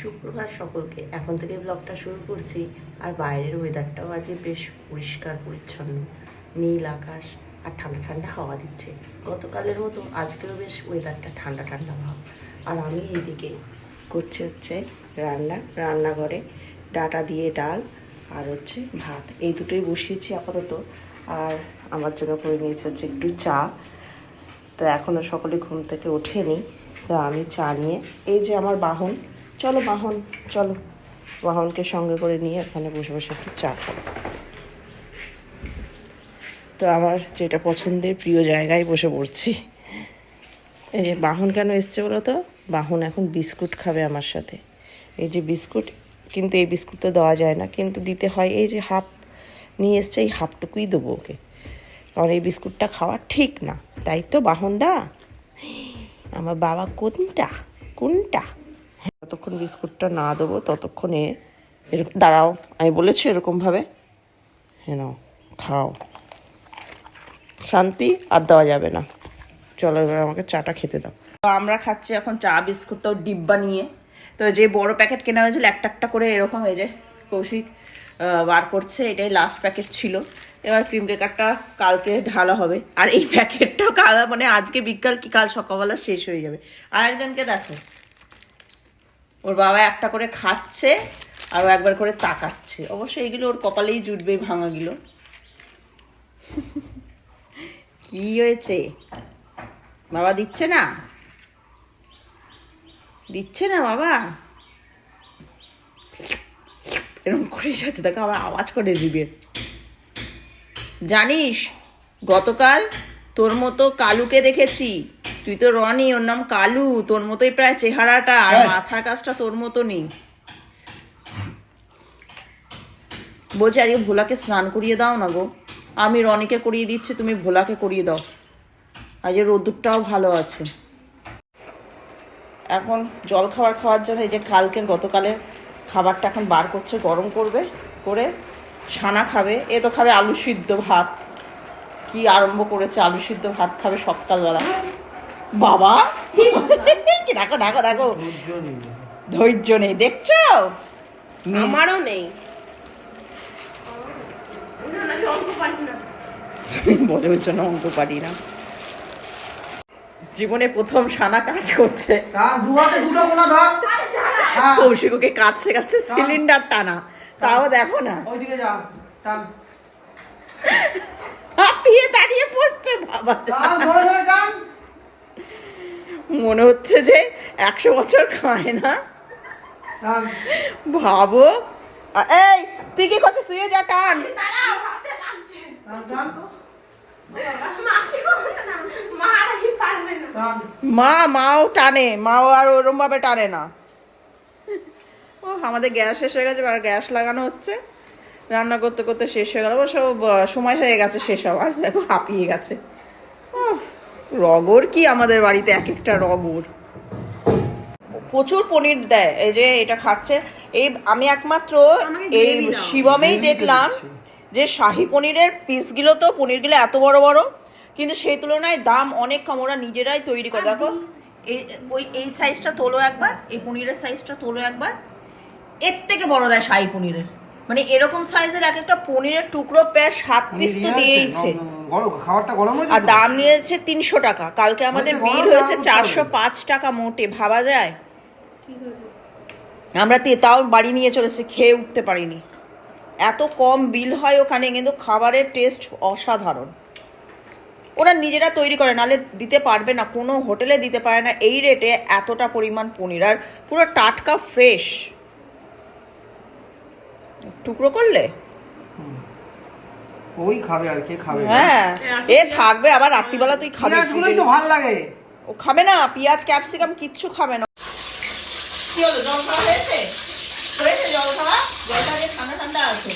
সুপ্রভাত সকলকে। এখন থেকে ব্লগটা শুরু করছি। আর বাইরের ওয়েদারটাও আজকে বেশ পরিষ্কার, পরিচ্ছন্ন। নীল আকাশ আর ঠান্ডা ঠান্ডা হাওয়া দিচ্ছে। গতকালের মতো আজকেও বেশ ওয়েদারটা ঠান্ডা ঠান্ডা ভাব। আর আমি এইদিকে করছি হচ্ছে রান্না, রান্নাঘরে ডাটা দিয়ে ডাল আর হচ্ছে ভাত। এই দুটোই বসিয়েছি আপাতত। আর আমার জন্য করে নিয়েছি হচ্ছে একটু চা। তো এখনও সকলে ঘুম থেকে ওঠেনি। তো আমি চা নিয়ে, এই যে আমার বাহন চলো বাহন, চলো। বাহনকে সঙ্গে করে নিয়ে ওখানে বসে বসে একটু চা তো আমার যেটা পছন্দের প্রিয় জায়গায় বসে পড়ছি। এই যে বাহন কেন এসছে বলো তো? বাহন এখন বিস্কুট খাবে আমার সাথে। এই যে বিস্কুট, কিন্তু এই বিস্কুট তো দেওয়া যায় না, কিন্তু দিতে হয় এই যে হাফ, নিয়ে এসছে এই হাফটুকুই দেবো ওকে। কারণ এই বিস্কুটটা খাওয়া ঠিক না। তাই তো বাহনদা আমার বাবা কোনটা কোনটা? যতক্ষণ বিস্কুটটা না দেবো, ততক্ষণে এরকম দাঁড়াও, আমি বলেছি এরকমভাবে। হ্যাঁ খাও। শান্তি আর দেওয়া যাবে না। চলো এবার আমাকে চাটা খেতে দাও। তো আমরা খাচ্ছি এখন চা, বিস্কুট তো ডিব্বা নিয়ে। তো যে বড় প্যাকেট কেনা হয়েছিল, একটা একটা করে এরকম এই যে কৌশিক বার করছে, এটাই লাস্ট প্যাকেট ছিল। এবার ক্রিম কেকারটা কালকে ঢালা হবে। আর এই প্যাকেটটাও কাল মানে আজকে বিকাল কি, কাল সকালবেলা শেষ হয়ে যাবে। আর একজনকে দেখো ওর বাবা একটা করে খাচ্ছে আর ও একবার করে তাকাচ্ছে। অবশ্য এইগুলো ওর কপালেই জুটবে ভাঙাগুলো। কি হয়েছে? বাবা দিচ্ছে না? দিচ্ছে না বাবা? এরকম করে যাচ্ছে। দেখো আবার আওয়াজ করে জিভের জানিস, গতকাল তোর মতো কালুকে দেখেছি। তুই তো রনি ওর নাম কালু তোর মতোই প্রায় চেহারাটা আর মাথার কাজটা তোর মতো নেই। বলছি আজকে ভোলাকে স্নান করিয়ে দাও না গো। আমি রনিকে করিয়ে দিচ্ছি তুমি ভোলাকে করিয়ে দাও। আজকে রোদ্দুরটাও ভালো আছে। এখন জল খাবার খাওয়ার জন্য এই যে কালকের গতকালের খাবারটা এখন বার করছে গরম করবে করে ছানা খাবে। এ তো খাবে আলু সিদ্ধ ভাত। কি আরম্ভ করেছে আলু সিদ্ধ ভাত খাবে সকালবেলা। বাবা। কি দেখো দেখো দেখো। ধৈর্য নেই। দেখছ? আমারও নেই। বলে জন্য অঙ্ক পারি না। জীবনে প্রথম সানা কাজ করছে। টান দু হাতে দুটো কোনা ধর। হ্যাঁ কৌশিক ওকে কাজ শেখাচ্ছে সিলিন্ডার টানা। তাও দেখো না। দাঁড়িয়ে পড়ছে বাবা। মনে হচ্ছে যে একশো বছর খায় না। ভাবো। এই তুই কি করছিস? তুইও যা টান। মা মাও টানে। মাও আর ওরম ভাবে টানে না। ও আমাদের গ্যাস শেষ হয়ে গেছে আর গ্যাস লাগানো হচ্ছে। রান্না করতে করতে শেষ হয়ে গেল। অবশ্য ব- সময় হয়ে গেছে শেষ হওয়ার। দেখো হাঁপিয়ে গেছে। রগর কি আমাদের বাড়িতে এক একটা রগর? প্রচুর পনির দেয় এই যে এটা খাচ্ছে। এই আমি একমাত্র এই শিবমেই দেখলাম যে শাহি পনিরের পিসগুলো তো পনিরগুলো এত বড় বড় কিন্তু সেই তুলনায় দাম অনেক কম ওরা নিজেরাই তৈরি করে। দেখো এই ওই এই সাইজটা তোলো একবার এই পনিরের সাইজটা তোলো একবার। এর থেকে বড় দেয় শাহি পনিরের। মানে এরকম সাইজের এক একটা পনিরের টুকরো প্রায় সাত পিস তো দিয়েইছে। গরম খাবারটা গরম হয়েছে আর দাম নিয়েছে তিনশো টাকা। কালকে আমাদের বিল হয়েছে চারশো পাঁচ টাকা মোটে ভাবা যায়? আমরা তে- তাও বাড়ি নিয়ে চলেছি খেয়ে উঠতে পারিনি। এত কম বিল হয় ওখানে কিন্তু খাবারের টেস্ট অসাধারণ। ওরা নিজেরা তৈরি করে নালে দিতে পারবে না কোনো হোটেলে দিতে পারে না। এই রেটে এতটা পরিমাণ পনির আর পুরো টাটকা ফ্রেশ টুকরো করলে? ওই খাবে আর কে খাবে হ্যাঁ এ থাকবে আবার রাত্রিবেলা তুই খাবি পেঁয়াজগুলোই তো ভালো লাগে। ও খাবে না পেঁয়াজ ক্যাপসিকাম কিচ্ছু খাবে না। কি হলো জল খাওয়া হয়েছে? হয়েছে জল খাওয়া? জলটা যে ঠান্ডা ঠান্ডা আছে।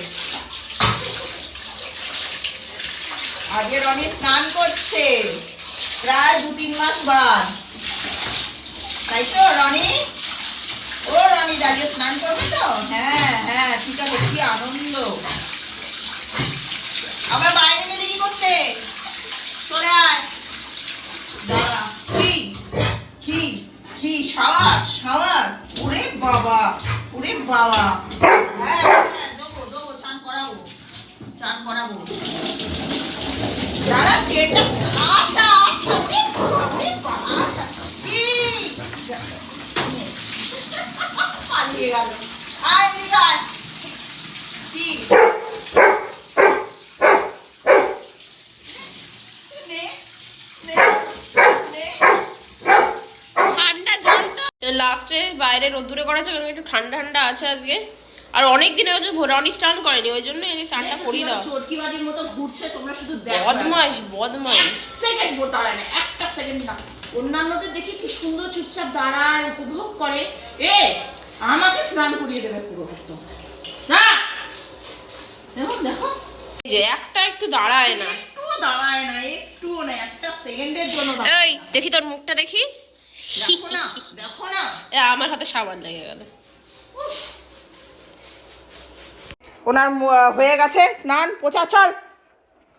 আজকে রনি স্নান করছে প্রায় দু তিন মাস বাদ। তাই তো রনি? ও রনি দাঁড়িয়ে স্নান করবে তো? হ্যাঁ হ্যাঁ ঠিক আছে কি আনন্দ। আবার বাইরে গেলে কি করতে? চলে আয়। দাঁড়া। শাওয়ার ওরে বাবা বাবা। হ্যাঁ হ্যাঁ আচ্ছা আচ্ছা আচ্ছা। কি নে নে নে ঠান্ডা জল তো লাস্টে বাইরে রোদ্দুরে করেছে কারণ একটু ঠান্ডা ঠান্ডা আছে আজকে। আর অনেক দিন হচ্ছে রনি স্নান করেনি ওই জন্য এই যে চানটা করিয়ে দাও চরকিবাজির মতো ঘুরছে তোমরা শুধু দেখো বদমাস বদমাস সেকেন্ড বোর দাঁড়ায় না একটা সেকেন্ড না। অন্যান্যদের দেখি কি সুন্দর চুপচাপ দাঁড়ায় উপভোগ করে। এ আমাকে স্নান করিয়ে দেবে পুরো একদম না! দেখো দেখো। যে একটা একটু দাঁড়ায় না। একটু দাঁড়ায় না একটুও না একটা সেকেন্ডের জন্য এই। দেখি তোর মুখটা দেখি। আমার হাতে সাবান লেগে গেল। ওনার হয়ে গেছে স্নান পোছা চল।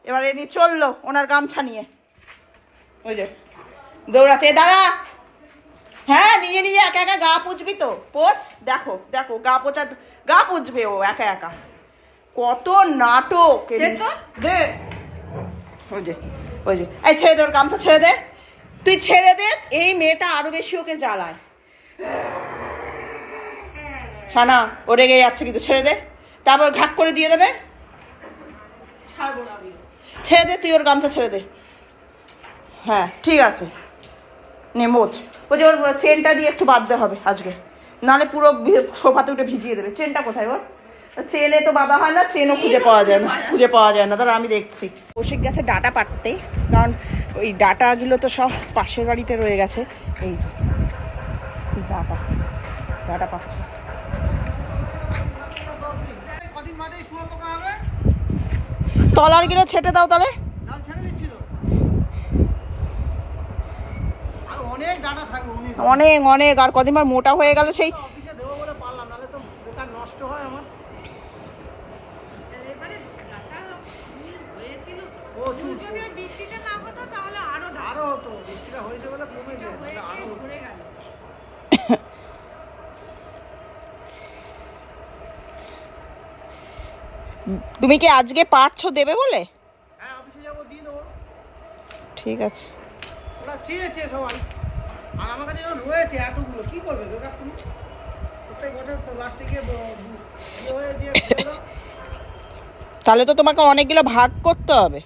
এবারে এনি চলল ওনার গামছা নিয়ে। ওই যে দৌড়াচ্ছে দাঁড়া। হ্যাঁ নিজে নিজে একা একা গা পুজবি তো। পোচ দেখো দেখো গা পোচা গা পুজবে ও একা একা। কত নাটক ওই যে ওই যে। এই ছেড়ে দে ওর গামছা ছেড়ে দে। তুই ছেড়ে দে এই মেয়েটা আরও বেশি ওকে জ্বালায়। সানা ও রেগে যাচ্ছে কিন্তু ছেড়ে দে। তারপর ঘাক করে দিয়ে দেবে। ছেড়ে দে তুই ওর গামছা ছেড়ে দে। হ্যাঁ ঠিক আছে। নে মোচ। ওই যে ওর চেনটা দিয়ে একটু বাঁধতে হবে আজকে। নাহলে পুরো সোফাতে উঠে ভিজিয়ে দেবে। চেনটা কোথায় ওর? চেনে তো বাঁধা হয় না চেনও খুঁজে পাওয়া যায় না খুঁজে পাওয়া যায় না। তাহলে আমি দেখছি। কৌশিক গেছে ডাটা পাটতে কারণ ওই ডাটাগুলো তো সব পাশের বাড়িতে রয়ে গেছে। এই যে ডাটা ডাটা পাচ্ছে। তলারগুলো ছেটে দাও তাহলে। অনেক অনেক আর কদিন মোটা হয়ে গেল সেই অফিসে দেবো বলে পারলাম নাহলে তো বেকার নষ্ট হয় আমার ও চুপ বৃষ্টিটা না হতো তাহলে আরও আরও হতো বৃষ্টিটা হয়েছে বলে কমেছে নাহলে আরও হতো। ঘুরে গেল তুমি কি আজকে পারছ দেবে বলে? হ্যাঁ ঠিক আছে। সবাই। আর আমার কাছে রয়েছে এতগুলো কি করবে প্রত্যেক বছর তো লাস্টে গিয়ে ব- দিয়ে ফেলে দাও। তাহলে তো তোমাকে অনেকগুলো ভাগ করতে হবে।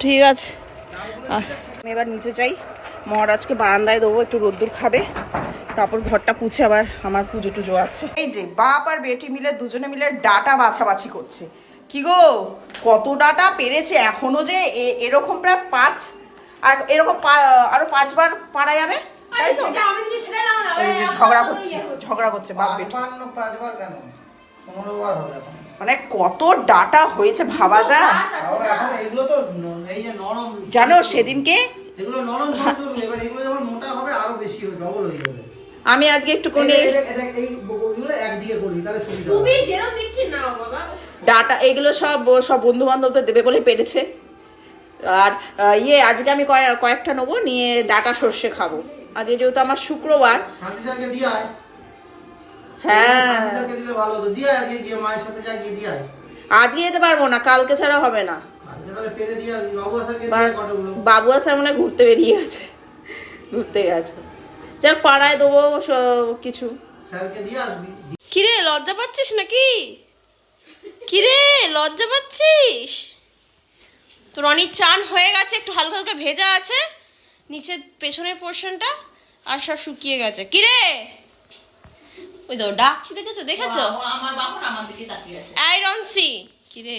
ঠিক আছে। আমি এবার নিচে যাই। মহারাজকে বারান্দায় দেবো একটু রোদ্দুর খাবে। তারপর ঘরটা পুছে আবার আমার পুজো টুজো আছে। এই যে বাপ আর বেটি মিলে দুজনে মিলে ডাটা বাছাবাছি করছে। কি গো? কত ডাটা পেরেছে এখনও যে এ- এরকম প্রায় পাঁচ আর এরকম পা- আরও পাঁচবার পারা যাবে? তাই তো? এই যে ঝগড়া করছে ঝগড়া করছে বাপ বেটি। পাঁচবার কেন? পনেরো বার হবে এখন। মানে কত ডাটা হয়েছে ভাবা যায়। তাও এখন এগুলো তো ন- এই যে নরম জানো সেদিনকে এগুলো নরম এবার এগুলো যখন মোটা হবে আরও বেশি হবে ডবল হয়ে যাবে। আমি আজকে একটুখানি এই- এই- এই- এই এগুলো একদিকে করবি তাহলে সুবিধা হবে। তুমি যেরকম দিচ্ছি না বাবা। ডাটা এগুলো সব সব বন্ধু বান্ধবদের দেবে বলে পেরেছে। আর ইয়ে আজকে আমি কয়েক কয়েকটা নেব নিয়ে ডাটা সর্ষে খাব। আজকে যেহেতু আমার শুক্রবার হ্যাঁ। শান্তি স্যারকে দিলে ভালো হতো। দিয়ে আয় আজকে গিয়ে মায়ের সাথে যা গিয়ে দিয়ে আয়। আজকে যেতে পারব না কালকে ছাড়া হবে না। বাবু আসার মনে হয় ঘুরতে বেরিয়ে গেছে। ঘুরতে গেছে। যাক পাড়ায় দেবো স- কিছু। কিরে লজ্জা পাচ্ছিস নাকি? কিরে লজ্জা পাচ্ছিস? তো রনির চান হয়ে গেছে একটু হালকা হালকা ভেজা আছে নিচের পেছনের পোর্শনটা আর সব শুকিয়ে গেছে। কিরে? ওই তো ডাকছি দেখেছ? দেখেছ? আমার বাবু আমার দিকে তাকিয়ে আছে। এই রনসি কিরে?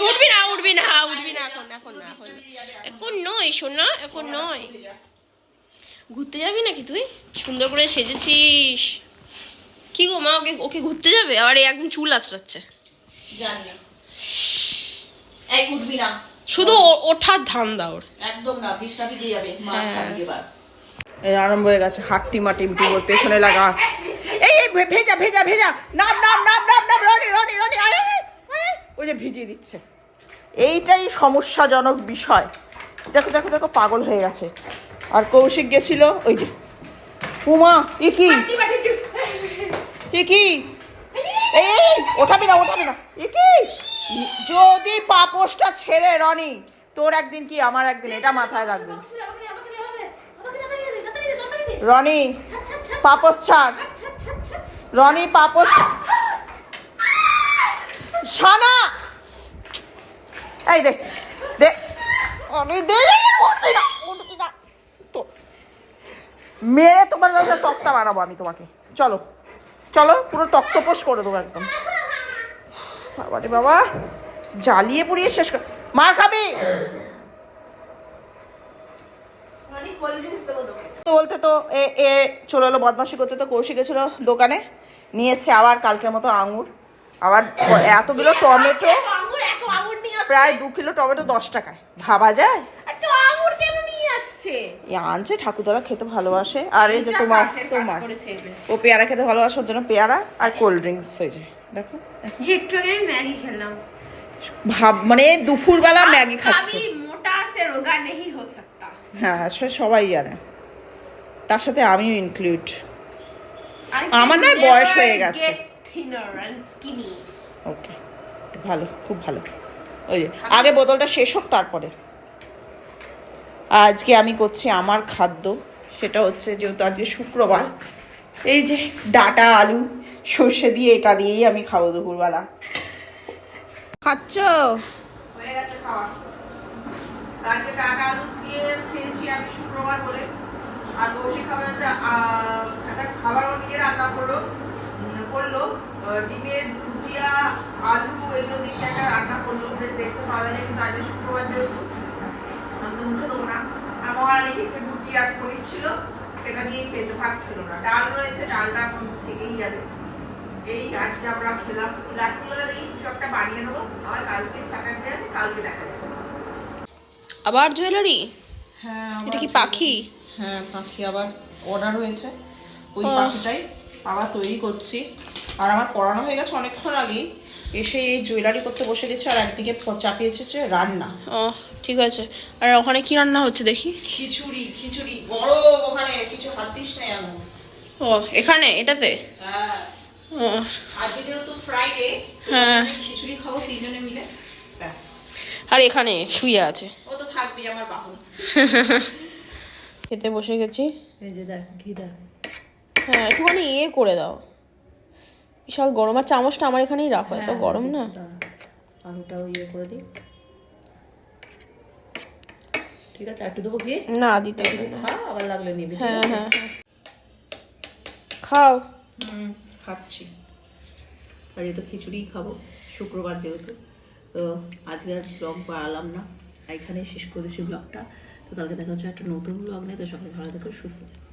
উঠবি না। উঠবি না উঠবি না এখন এখন না এখন না। এখন নয় শোনা এখন নয়। ঘুরতে যাবি নাকি তুই? সুন্দর করে সেজেছিস। কি গো মা ওকে ওকে ঘুরতে যাবে? আবার একদম চুল আঁচড়াচ্ছে শুধু ও- ওঠার ধান্দা ওর। একদম না ভিজে যাবে। মা হ্যাঁ। আরম্ভ হয়ে গেছে হাট্টি মাটিমটি ওর পেছনে লাগা। এই এই ভেজা ভেজা ভেজা। নাম নাম নাম নাম নাম রনি রনি রনি। ওই যে ভিজিয়ে দিচ্ছে। এইটাই সমস্যাজনক বিষয়। দেখো দেখো দেখো পাগল হয়ে গেছে। আর কৌশিক গেছিল ওই যে। উমা এ কি? এ কি? এই ওঠাবি না ওঠাবি না। এ কি? যদি পাপোশটা ছেড়ে রনি তোর একদিন কি আমার একদিন এটা মাথায় রাখবি। রনি পাপোশ ছাড়। রনি ছাড়। সানা এই দেখ দেখ রনি দে দে, দে, না। মেরে তোমার কাছে তক্তা বানাবো আমি তোমাকে। চলো। চলো পুরো তক্তপোষ করে দেবো একদম। বাবা রে বাবা জ্বালিয়ে পুড়িয়ে শেষ কর মার খাবি! তো বলতে তো এ এ চলে এলো বদমাসি করতে তো কৌশিক গেছিল দোকানে। নিয়ে এসছে আবার কালকের মতো আঙুর। আবার এতগুলো টমেটো। নিয়ে প্রায় দু কিলো টমেটো দশ টাকায়। ভাবা যায়? আসছে? এ আনছে ঠাকুরদারা খেতে ভালোবাসে। আর এই যে তোমার তোমার। ও পেয়ারা খেতে ভালোবাসে ওর জন্য পেয়ারা আর কোল্ড ড্রিঙ্কস এই যে দেখো। একটু ম্যাগি খেলাম। ভাব মানে দুপুরবেলা ম্যাগি খাচ্ছে। মোটা সে রোগা নেই হো সকতা। হ্যাঁ, হ্যাঁ সে সবাই জানে। তার সাথে আমিও ইনক্লুড আমার না বয়স হয়ে গেছে। ওকে ভালো খুব ভালো। ওই আগে বোতলটা শেষ হোক তারপরে। আজকে আমি করছি আমার খাদ্য সেটা হচ্ছে যেহেতু আজকে শুক্রবার এই যে ডাটা আলু সর্ষে দিয়ে এটা দিয়েই আমি খাব দুপুরবেলা। খাচ্ছ? হয়ে গেছে খাওয়া। আজকে ডাটা আলু দিয়ে খেয়েছি আমি শুক্রবার বলে। আর বসে খাবার হচ্ছে একটা খাবার ও রান্না করল করল। ডিমের ভুজিয়া আলু এগুলো দিয়ে একটা রান্না করল। দেখতে ভালো লাগে কিন্তু আজকে শুক্রবার যেহেতু। মুখে দেবো না আর মহারানী খেয়েছে রুটি আর পনির ছিল সেটা দিয়েই খেয়েছে ভাত ছিল না। ডাল রয়েছে ডালটা এখন থেকেই যাবে। এই আজকে আমরা খেলাম। রাত্রিবেলা দেখি কিছু একটা বানিয়ে নেব। আবার কালকে স্যাটারডে আছে কালকে দেখা যাবে। আবার জুয়েলারি? হ্যাঁ এটা কি পাখি? হ্যাঁ পাখি আবার অর্ডার হয়েছে। ওই পাখিটাই আবার তৈরি করছি। আর আমার পড়ানো হয়ে গেছে অনেকক্ষণ আগেই। এসে এই জুয়েলারি করতে বসে গেছে আর একদিকে চাপিয়েছে হচ্ছে রান্না। ও ঠিক আছে। আর ওখানে কি রান্না হচ্ছে দেখি? খিচুড়ি খিচুড়ি বড় ওখানে কিছু হাত দিস নাই আমি ও এখানে? এটাতে? হ্যাঁ। ও। আজকে যেহেতু ফ্রাইডে হ্যাঁ। খিচুড়ি খাব তিনজনে মিলে। ব্যাস। আর এখানে শুয়ে আছে। ও তো থাকবি আমার বাহু খেতে বসে গেছি। এই যে দেখ ঘি দেখ। হ্যাঁ একটুখানি ইয়ে করে দাও। বিশাল গরম। আর চামচটা আমার এখানেই রাখো এত গরম না। আলুটাও ইয়ে করে দিই। ঠিক আছে একটু দেবো ঘি? না দিতে হবে না। আবার লাগলে নিবি হ্যাঁ হ্যাঁ। খাও। হুম খাচ্ছি। আর যেহেতু খিচুড়ি খাব শুক্রবার যেহেতু তো আজকে আর ব্লগ বাড়ালাম না। এখানেই শেষ করেছি ব্লগটা তো কালকে দেখা হচ্ছে একটা নতুন ব্লগ নিয়ে তো সবাই ভালো থেকো সুস্থ থেকো।